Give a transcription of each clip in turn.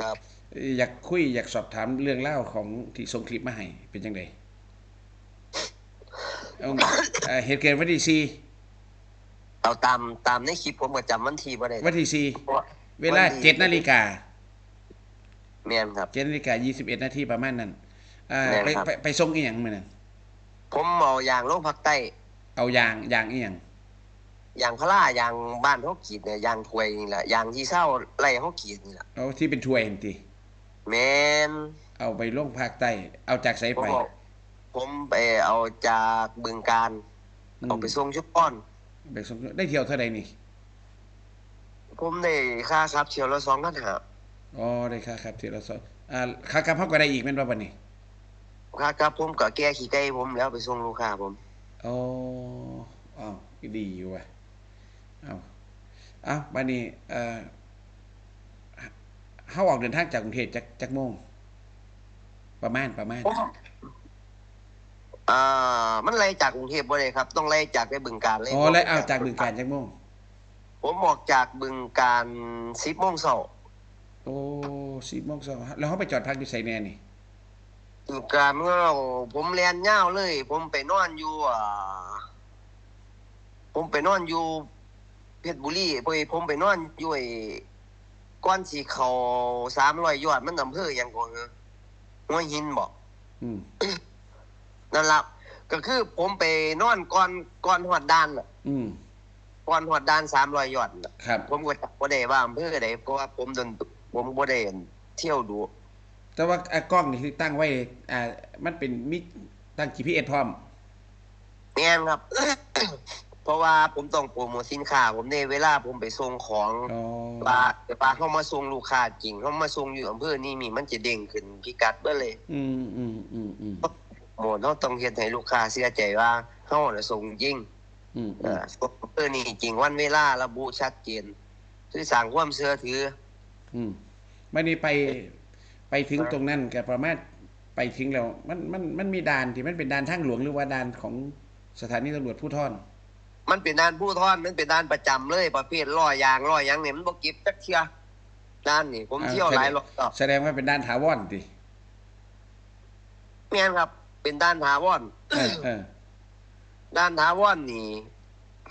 ครับ อยากคุยอยากสอบถามเรื่องเล่าวของที่ส่งคลิปมาให้เป็นจังไดเอาเอ่อเหตุเกิดวันที่สี่เอาตามตามในคลิปผมก็จำวันที่บ่ได้วันที่สี่เวลาวันที่เจ็ดนาฬิกาแม่นครับเจ็ดนาฬิกายี่สิบเอ็ดนาทีประมาณนั้นอ่าแม่นไปครับไปไปส่งอีหยังมื้อนั้นผมเอายางลงภาคใต้ เอายางยางอีหยัง ยางพารายางบ้านเฮาขีดเนี่ยยางถวยนี่แหละยางที่เศร้าไร่เฮาขีดนี่แหละเอาที่เป็นถ้วยหั่นติแม่นเอาไปลงภาคใต้เอาจากไสผมไปบอกผมไปเอาจากบึงการอืมเอาไปส่งชุบป้อนไปส่งได้เที่ยวเท่าใดนี่ ผมได้ค่าครับเที่ยวละ2,500อ๋อได้ค่าครับเที่ยวละสองอ่าค่ากลับเฮาก็ได้อีกแม่นบ่บัดนี้ค่าครับผมก็แก้ขี้ไก่ผมแล้วไปส่งลูกค้าผมอ๋ออ้าวดีอยู่ว่ะ เอาเอาบัดนี้เอ่อเฮาออกเดินทางจากกรุงเทพจักจักโมง ประมาณประมาณผมอ่า มันไล่จากกรุงเทพบ่ได้ครับ ต้องไล่จากไปบึงการเลยอ๋อแล้วเอาจากบึงการจักโมง ผมออกจากบึงการ10โมงเช้าโอ้10โมงเช้าแล้วเฮาไปจอดพักอยู่ไสแน่นี่บึงการเมื่อผมเรียนยาวเลย ผมไปนอนอยู่อ่าผมไปนอนอยู่ เพชรบุรีไปผมไปนอนอยู่ไอ้ก้อนสีเขา300ยอดมันอำเภอหยังก่อนเหรอหัวหินบ่อืมนั่นล่ะก็คือผมไปนอนก่อนก่อนฮอดด่านน่ะอืมก่อนฮอดด่าน300ยอดน่ะครับ ผมก็จำบ่ได้ว่าอำเภอใดเพราะว่าผมโดนผมบ่ได้เที่ยวดู แต่ว่าอะกล้องนี่คือตั้งไว้ อ่า มันเป็นมิตั้ง GPS พร้อมแม่นครับเพ ราะว่าผมต้องโปรโมทสินค้า ผมในเวลาผมไปส่งของอ๋อว่าว่าเขามาส่งลูกค้าจริงเขามาส่งอยู่อำเภอนี่มีมันจะเด้งขึ้นพิกัดเบิดเลย อืมอืมอืมอืมโหมดเขาต้องเฮ็ดให้ลูกค้าเชื่อใจว่าเฮาน่ะส่งจริงอืมเออส่งอำเภอนี่จริงวันเวลาระบุชัดเจนคือสร้างความเชื่อถือ อืมวันนี้ไปไปถึงตรงนั้นก็ประมาณไปถึงแล้ว มันมันมันมีด่านที่มันเป็นด่านทางหลวงหรือว่าด่านของสถานีตำรวจผู้ท่อน มันเป็นด้านผู้ทอนมันเป็นด้านประจำเลยประเภทล้อยางล้อหยังเนี่ยมันบ่เก็บจักเที่ยด้านนี่ผมอ่าเที่ยวหลายรอบแล้วแสดงว่าเป็นด่านถาวรติแม่นครับ เป็นด้านถาวรเออเออด้านถาวรนี่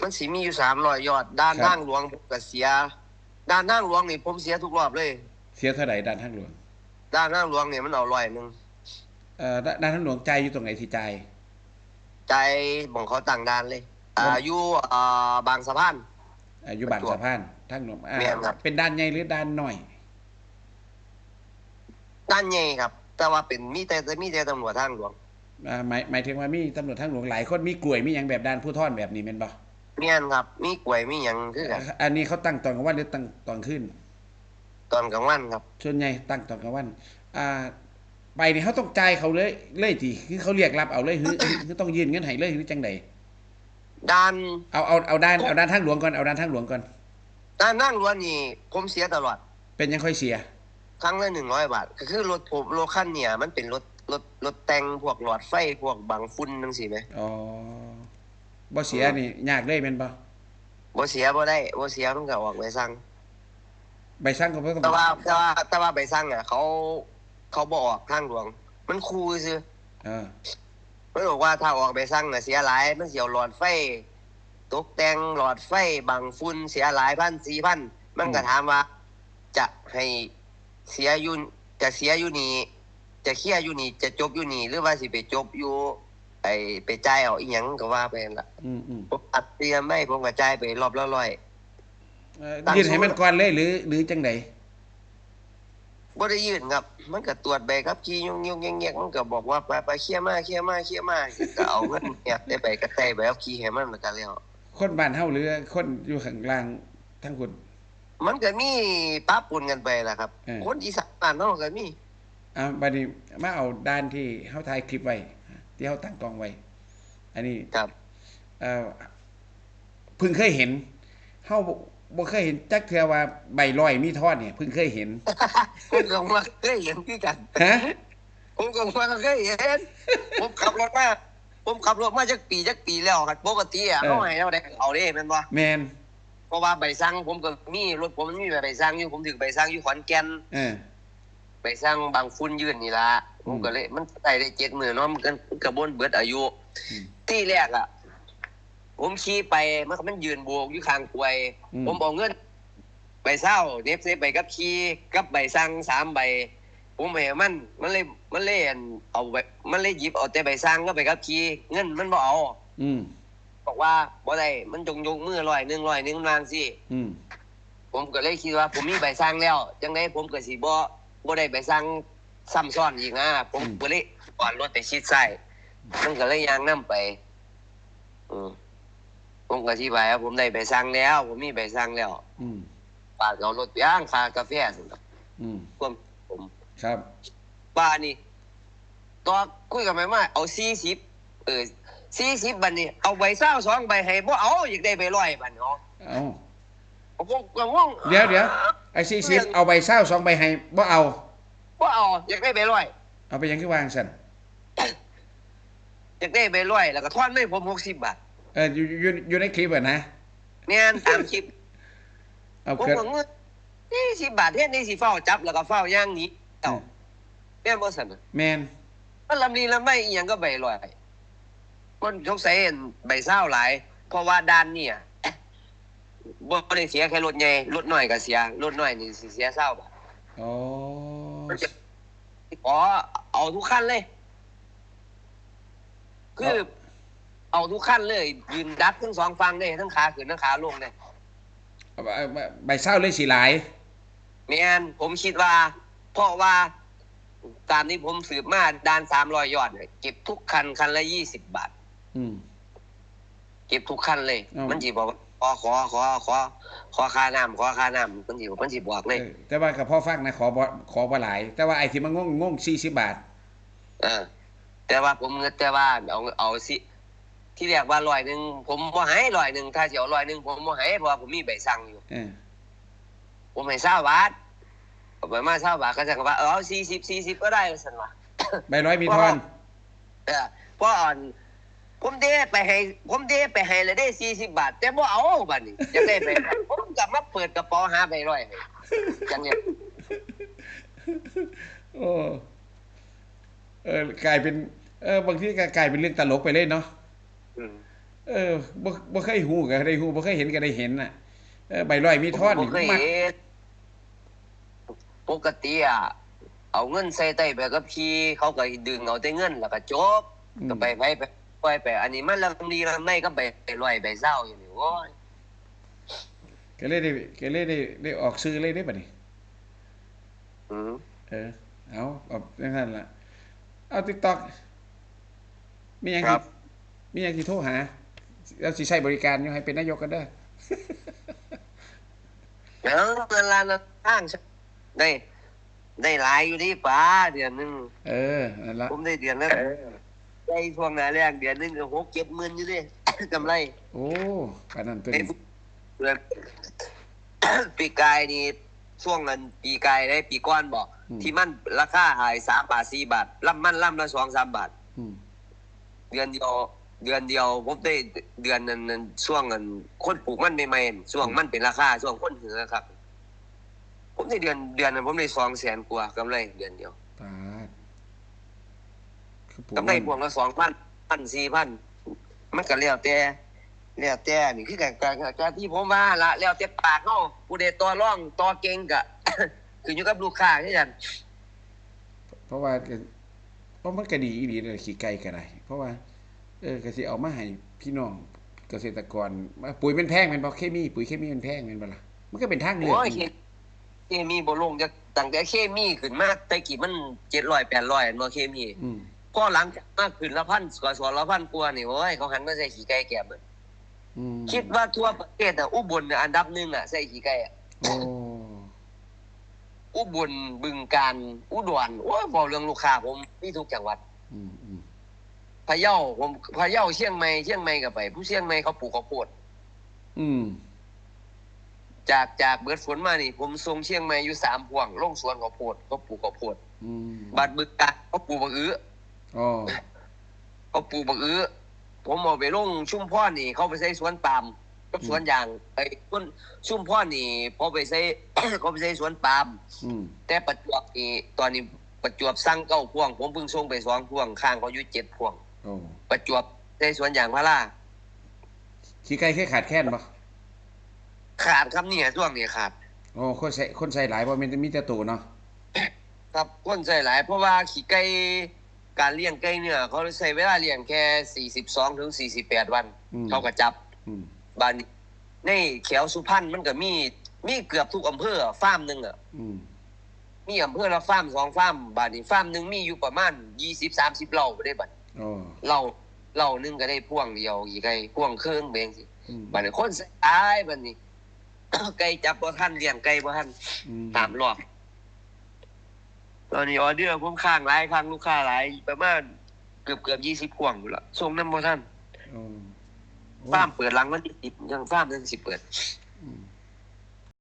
มันสิมีอยู่สามร้อยยอด ด้านครับทางหลวงผมก็เสีย ด้านทางหลวงนี่ผมเสียทุกรอบเลย เสียเท่าไหร่ด่านทางหลวง ด้านทางหลวงนี่มันเอาร้อยหนึ่งเอ่อด่านด่านทางหลวงใจายอยู่ตรงไหนที่ใจายใจบ่งเขาต่างด้านเลย อ่าครับอยู่อ่าบางสะพานอ่าอยู่บ้านสะพานทางหลวงอ่าแม่นครับ เป็นด่านใหญ่หรือด่านน้อย ด้านใหญ่ครับ แต่ว่าเป็นมีแต่มีแต่ตำรวจทางหลวงอ่าหมายหมายถึงว่ามีตำรวจทางหลวงหลายคนมีกลวยมีหยังแบบด่านผู้ท่อนแบบนี้แม่นบ่แม่นครับ มีกล้วยมีหยังคือกันอันนี้เขาตั้งตอนกลางวันหรือตั้งตอนขึ้น ตอนกลางวันครับ ส่วนใหญ่ตั้งตอนกลางวัน อ่า ไปนี่เขาต้องจ่ายเขาเลยเลยทีคือเขาเรียกรับเอาเลยคือคือต้องยืนเงินให้เลยหรือจังใด ด้านเอาเอาเอาด้านเอาด้านทางหลวงก่อนเอาด้านทางหลวงก่อนด้านทางหลวงนี่ผมเสียตลอด เป็นยังค่อยเสีย ครั้งละหนึ่งร้อยบาทก็คือรถผมรถคันเนี่ย มันเป็นรถรถรถแต่งพวกหลอดไฟพวกบังฝุ่นจังซี่ไหมอ๋อบ่เสียนี่ยากเลยแม่นบ่บ่เสียบ่ได้บ่เสียมันก็ออกใบสั่งใบสั่งก็บ่ต้องแต่ว่าแต่ว่าแต่ว่าใบสั่งอะ เขาเขาบ่ออกทางหลวง มันคูซื่อเออ มันบอกว่าถ้าออกใบสั่งอะเสียหลาย มันเสียหลอดไฟ ตกแต่งหลอดไฟบังฝุ่นเสียหลายพันสี่พันมันก็ถามว่า จะให้เสียอยู่จะเสียอยู่นี่จะเคลียร์อยู่นี่จะจบอยู่นี่หรือว่าสิไปจบอยู่ไอไปจ่ายเอาอีหยังก็ว่าไปนั่นล่ะอืมอืมผมอัดเตรียมไม่ผมกระจายไปรอบละร้อยเอ่อยื่นให้มันก่อนเลยหรือ หรือจังได บ่ได้ยื่นครับ มันก็ตรวจใบครับขี่ยุ่งยุ่งแงกๆมันก็บอกว่าไปไปเคลียร์มาเคลียร์มาเคลียร์มาก็เอาเงินเนี่ยได้ไปกระแตใบขับขี่ให้มันแล้วก็แล้วคนบ้านเฮาหรือคนอยู่ข้างล่างทั้งคนมันก็มีป้าปนกันไปล่ะครับเออคนอีสานบ้านเฮาก็มีอ่าบัดนี้มาเอาด้านที่เฮาถ่ายคลิปไว้ที่เฮาตั้งกล้องไว้ อันนี้ครับเอ่อเพิ่งเคยเห็นเฮา บ่บ่เคยเห็นจักเทื่อว่าใบลอยมีทอดเนี่ยเพิ่งเคยเห็นผมก็มาเคยเห็นคือกันฮะผมก็มาเคยเห็น ผมขับรถมาผมขับรถมาจักปีจักปีแล้วครับปกติอะเขาให้เราได้เอาเด้แม่นบ่แมนเพราะว่าใบสั่งผมก็มีรถผมมันมีใบสั่งอยู่ผมถึงใบสั่งอยู่ขอนแก่นเออไปสร้างบางฟุ้นยื่นนี่ละผมก็เลย มันได้ได้เจ็ดหมื่นเนาะมันก็กระบวนเบิดอายุอืมที่แรกอะ ผมขี่ไปมันก็มันยืนโบกอยู่ข้างกวย อืม ผมเอาเงินใบเศร้าเนฟเซไปกับขี่กับใบสั่งสามใบ ผมให้มันมันเลยมันเลยอั่นเอาใบมันเลยหยิบเอาแต่ใบสั่งก็ไปกับขี่เงินมันบ่เอา อืมบอกว่าบ่ได้มันจงยกมือร้อยหนึ่งร้อยหนึ่งวางสิอืมผมก็เลยคิดว่าผมมีใบสั่งแล้วจังไดผมก็สิบ่บ่ได้ใบสั่งซ้ำซ้อนอีกนะผมก็เลยก่อนรถไปชิดซ้ายมันก็เลยยางนํไป อืม ผมก็อธิบายว่าผมได้ใบสั่งแล้ว ผมมีใบสั่งแล้ว อืมปากเอารถย่างคากาแฟสิครับอืมผมผมครับป้านี่ต่อคุยกับแม่ว่าเอา40เออ40บัดนี้เอาใบเศร้าสองใบให้บ่เอาอยากได้ใบร้อยบัดเนาะเอาผมก็งงเดี๋ยวเดี๋ยวไอ้สี่สิบเอาใบเศร้าสองใบให้บ่เอาบ่เอาอยากได้ใบร้อยเอาไปยังคือวางสันอยากได้ใบร้อยแล้วก็ทอนให้ผม60บาทเอออยู่อยู่อยู่ในคลิปอะนะแม่นตามคลิปเอาผมเกิดก็เงินนี่สิบบาทเฮ็ดนี่สิเฝ้าจับแล้วก็เฝ้าย่างหนี้เอ้าแม่นบ่ซั่นน่ะแมนมันลำนี้ลำไม่อีหยังก็ใบลอยมันสงสัยเห็นใบเศร้าหลาย เพราะว่าด้านเนี่ยบ่ได้เสียแค่รถใหญ่รถน้อยก็เสียรถน้อยนี่สิเสียเศร้าบาทอ๋อขอเอาทุกขั้นเลย คือ เอาทุกขั้นเลย ยืนดับทั้งสองฝั่งเลยทั้งขาขึ้นทั้งขาลงเลยเอาเอาใบเศร้าเลยสีหลายแม่นผมคิดว่า เพราะว่าตามที่ผมสืบมาด้านสามรอยยอดเนี่ยเก็บทุกคันคันละยี่สิบบาทอืมเก็บทุกคันเลยอ้าวมันจีบอกว่าขอขอขอขอขอค่าน้ำขอค่าน้ำมันจีมันจีบอกเลยเออแต่ว่ากับพ่อฟังนะขอบ่ขอบ่หลาย แต่ว่าไอ้ที่มันงงงงสี่สิบบาทเออแต่ว่าผมแต่ว่าเอาเอาสิ ที่เรียกว่าร้อยหนึ่งผมบ่ให้ร้อยหนึ่งถ้าเสียวร้อยหนึ่งผมบ่ให้เพราะว่าผมมีใบสั่งอยู่เออผมให้เศร้าบาทผมไปมาเศร้าบาทก็จะว่าเออเอาสี่สิบสี่สิบก็ได้สันวะใบร้อยมีทอนเออเพราะอ่อนผมเด้ไปให้ผมเด้ไปให้เลยได้สี่สิบบาท แต่บ่เอาบัดนี้จะได้ไปผมกลับมาเปิดกระเป๋าหาไปร้อยให้จังเนี่ยโอ้เออกลายเป็น เออบางทีก็กลายเป็นเรื่องตลกไปเลยเนาะอืม เออบ่บ่เคยหูก็ได้หูบ่เคยเห็นก็ได้เห็นน่ะ เออใบร้อยมีทอนผมนี่เคยมักเห็นปกติอะเอาเงินใส่ใต้ไปกับพี่เขาก็ดึงเอาแต่เงินแล้วก็จบอืมก็ไปไปไปไปไป อันนี้มันลำดีลำไม่ก็ไปไปร้อยไปเศร้าอยู่นี่โอ้ยก็เลยได้ก็เลยได้ได้ออกซื้อเลยได้บัดนี้อืมเออ เอาเอาจังนั้นล่ะเอา TikTok มีหยังครัที่บ มีหยังที่โทรหาเราสิใช้บริการอยู่ให้เป็นนายกกันเด้อแล้วเงินล้านข้างได้ ได้หลายอยู่ที่ป้าเดือนหนึงเออนั่นละผมได้เดือนละได้ช่วงหน้าแรกเดือนหนึงก็หกเจ็ดหมื่นอยู่ดิกำไร โอ้ปานนั้นตัวเดืนี้อนปีกายนี่ช่วงนั้นปีกายได้ปีก้อนบอก ที่มันราคาหายสามบาทสี่บาทล่ำมันล่ำละสองสามบาทอืมเดือนเดียว เดือนเดียวผมได้เดือนนั้นนั้นช่วงนั้นคนปลูกมันใหม่ๆช่วงมันเป็นราคาช่วงคนเหือครับ ผมได้เดือนเดือนนั้นผมได้สองแสนกว่ากำไรเดือนเดียวปาดคือปลูกำไรพวงละสองพันพันสี่พันมันก็แล้วแต่แล้วแต่นี่คือการการการที่ผมว่าละแล้วแต่ปากเฮาผู้ใดตัวร่องตัวเก่งก็คืออยู่กับลูกค้าที่กันเพราะว่าก็เพราะมันก็ดีอีหลีเลยขี้ไก่ก็ได้เพราะว่า เออก็สิเอามาให้พี่น้องเกษตรกรว่าปุ๋ยมันแพงแม่นบ่เคมีปุ๋ยเคมีมันแพงแม่นบ่ล่ะมันก็เป็นทางเลือกโอ้ยเคเคมีบ่ลงจากตั้งแต่เคมีขึ้นมาแต่กี้มัน700 800อันบ่เคมีอืมพอหลังจากมาขึ้นละพันกว่าสองละพันกว่านี่โอ้ยเขาหันมาใส่ขี้ไก่แก็บเบิดอืมคิดว่าทั่วประเทศอะอุบลเนี่ยอันดับหนึ่งอะใส่ขี้ไก่อะโอ้อุบลบึงการอุดรโอ้ยบอกเรื่องลูกค้าผมมีทุกจังหวัด อืมอืม พะเยาผมพะเยาเชียงใหม่เชียงใหม่ก็ไป ผู้เชียงใหม่เขาปลูกข้าวโพดอืม จากจากเบิดฝนมานี่ ผมส่งเชียงใหม่อยู่สามพวงลงสวนข้าวโพดเขาปลูกข้าวโพดอืมบัดบึงการเขาปลูกบักอื้ออ๋อเขาปลูกบักอื้อผมเอาไปลงชุ่มพ่อนี่เขาไปใส่สวนปาล์มกับสวนยางไอ้คนซุ่มพ่อนี่พอไปใช้เขาไปใช้สวนปาล์มอืมแต่ประจวบนี่ตอนนี้ประจวบสั่งเก้าพวง ผมเพิ่งส่งไปสองพวงข้างเขาอยู่เจ็ดพวง โอ้ประจวบใช้สวนยางพาราขี้ไก่แค่ขาดแค้นบ่ขาดครับเนี่ยช่วงนี้ขาดโอ้คนใส่คนใส่หลายบ่แม่นมีแต่ตัวเนาะครับคนใส่หลาย เพราะว่าขี้ไก่การเลี้ยงไก่เนี่ยเขาใช้เวลาเลี้ยงแค่สี่สิบสองถึงสี่สิบแปดวันอืมเขาก็จับอืมบานนี้ในแขวสุพรรณมันก็มีมีเกือบทุกอำเภอฟาร์มหนึ่งอะอืมมีอำเภอละฟาร์มสองฟาร์มบานนี้ฟาร์มหนึ่งมีอยู่ประมาณยี่สิบสามสิบเหล่าไปได้บัดโอ้ เหล่าเหล่าหนึงก็ได้พ่วงเดียวกี่ไก่พ่วงเครื่องเบงสิอืมบานนี้คนใส่อ้ายบัดนี้ไก่จับบ่ทันเลี้ยงไก่บ่ทันอืมตามรอบตอนนี้ออเดอร์ผมข้างหลายข้างลูกค้าหลายประมาณเกือบเกือบยี่สิบพวงอยู่ละส่งน้ำบ่ทันโอ้ฟาร์มเปิดหลังวันที่สิบยังฟาร์มยังสิเปิดอืม